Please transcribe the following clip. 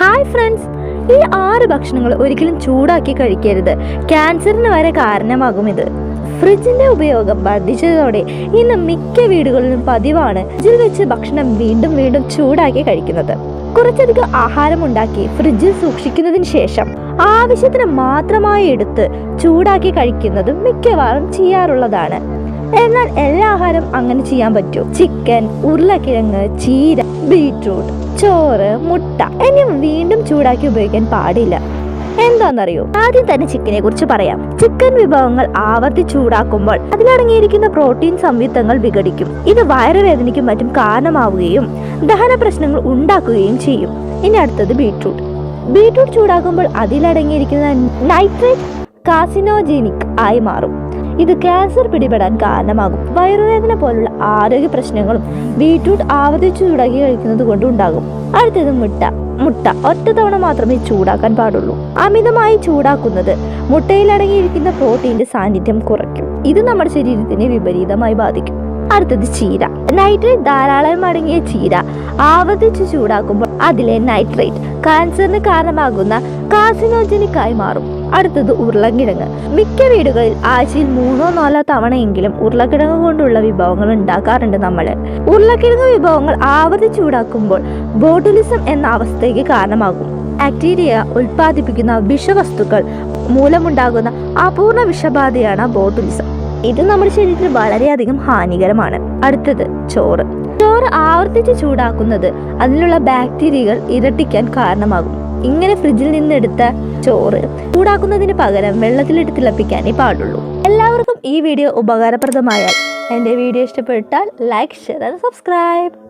Hi friends ഈ ആറ് ഭക്ഷണങ്ങൾ ഒരിക്കലും ചൂടാക്കി കഴിക്കരുത്. ക്യാൻസറിന് വരെ കാരണമാകും ഇത്. ഫ്രിഡ്ജിന്റെ ഉപയോഗം വർദ്ധിച്ചതോടെ ഇന്ന് മിക്ക വീടുകളിലും പതിവാണ് ഫ്രിഡ്ജിൽ വെച്ച് ഭക്ഷണം വീണ്ടും വീണ്ടും ചൂടാക്കി കഴിക്കുന്നത്. കുറച്ചധികം ആഹാരം ഉണ്ടാക്കി ഫ്രിഡ്ജിൽ സൂക്ഷിക്കുന്നതിന് ശേഷം ആവശ്യത്തിന് മാത്രമായി എടുത്ത് ചൂടാക്കി കഴിക്കുന്നതും മിക്കവാറും ചെയ്യാറുള്ളതാണ്. എന്നാൽ എല്ലാ ആഹാരം അങ്ങനെ ചെയ്യാൻ പറ്റൂ. ചിക്കൻ ഉരുളക്കിഴങ്ങ് ചീര ബീട്രൂട്ട് ചോറ് മുട്ട എന്നിവ വീണ്ടും ചൂടാക്കി ഉപയോഗിക്കാൻ പാടില്ല. എന്താണെന്നറിയോ ആദ്യം തന്നെ ചിക്കനെ കുറിച്ച് പറയാം. ചിക്കൻ വിഭവങ്ങൾ ആവർത്തി ചൂടാക്കുമ്പോൾ അതിലടങ്ങിയിരിക്കുന്ന പ്രോട്ടീൻ സംയുക്തങ്ങൾ വിഘടിക്കും. ഇത് വയറുവേദനയ്ക്കും മറ്റും കാരണമാവുകയും ദഹന പ്രശ്നങ്ങൾ ഉണ്ടാക്കുകയും ചെയ്യും. ഇനി അടുത്തത് ബീട്രൂട്ട്. ബീട്രൂട്ട് ചൂടാക്കുമ്പോൾ അതിലടങ്ങിയിരിക്കുന്ന നൈട്രേറ്റ് കാസിനോജെനിക് ആയി മാറും. ഇത് ക്യാൻസർ പിടിപെടാൻ കാരണമാകും. വയറുവേദന പോലുള്ള ആരോഗ്യ പ്രശ്നങ്ങളും ബീട്രൂട്ട് ആവർത്തിച്ചു ചൂടാക്കി കഴിക്കുന്നത് കൊണ്ട് ഉണ്ടാകും. അടുത്തത് മുട്ട. മുട്ട ഒറ്റ തവണ മാത്രമേ ചൂടാക്കാൻ പാടുള്ളൂ. അമിതമായി ചൂടാക്കുന്നത് മുട്ടയിൽ അടങ്ങിയിരിക്കുന്ന പ്രോട്ടീന്റെ സാന്നിധ്യം കുറയ്ക്കും. ഇത് നമ്മുടെ ശരീരത്തിനെ വിപരീതമായി ബാധിക്കും. അടുത്തത് ചീര. നൈട്രേറ്റ് ധാരാളം അടങ്ങിയ ചീര ആവർത്തിച്ച് ചൂടാക്കുമ്പോൾ അതിലെ നൈട്രേറ്റ് കാൻസറിന് കാരണമാകുന്ന കാർസിനോജനിക്കായി മാറും. അടുത്തത് ഉരുളക്കിഴങ്ങ്. മിക്ക വീടുകളിൽ ആഴ്ചയിൽ മൂന്നോ നാലോ തവണയെങ്കിലും ഉരുളക്കിഴങ്ങ് കൊണ്ടുള്ള വിഭവങ്ങൾ ഉണ്ടാക്കാറുണ്ട് നമ്മൾ ഉരുളക്കിഴങ്ങ് വിഭവങ്ങൾ ആവർത്തിച്ച് ചൂടാക്കുമ്പോൾ ബോട്ടുലിസം എന്ന അവസ്ഥയ്ക്ക് കാരണമാകും. ബാക്ടീരിയ ഉൽപ്പാദിപ്പിക്കുന്ന വിഷവസ്തുക്കൾ മൂലമുണ്ടാകുന്ന അപൂർണ വിഷബാധയാണ് ബോട്ടുലിസം. ഇത് നമ്മുടെ ശരീരത്തിന് വളരെയധികം ഹാനികരമാണ്. അടുത്തത് ചോറ്. ചോറ് ആവർത്തിച്ച് ചൂടാക്കുന്നത് അതിലുള്ള ബാക്ടീരിയകൾ ഇരട്ടിക്കാൻ കാരണമാകും. ഇങ്ങനെ ഫ്രിഡ്ജിൽ നിന്ന് എടുത്ത ചോറ് ചൂടാക്കുന്നതിന് പകരം വെള്ളത്തിലിട്ട് തിളപ്പിക്കാനേ പാടുള്ളൂ. എല്ലാവർക്കും ഈ വീഡിയോ ഉപകാരപ്രദമായാൽ എന്റെ വീഡിയോ ഇഷ്ടപ്പെട്ടാൽ ലൈക്ക് ഷെയർ ആൻഡ് സബ്സ്ക്രൈബ്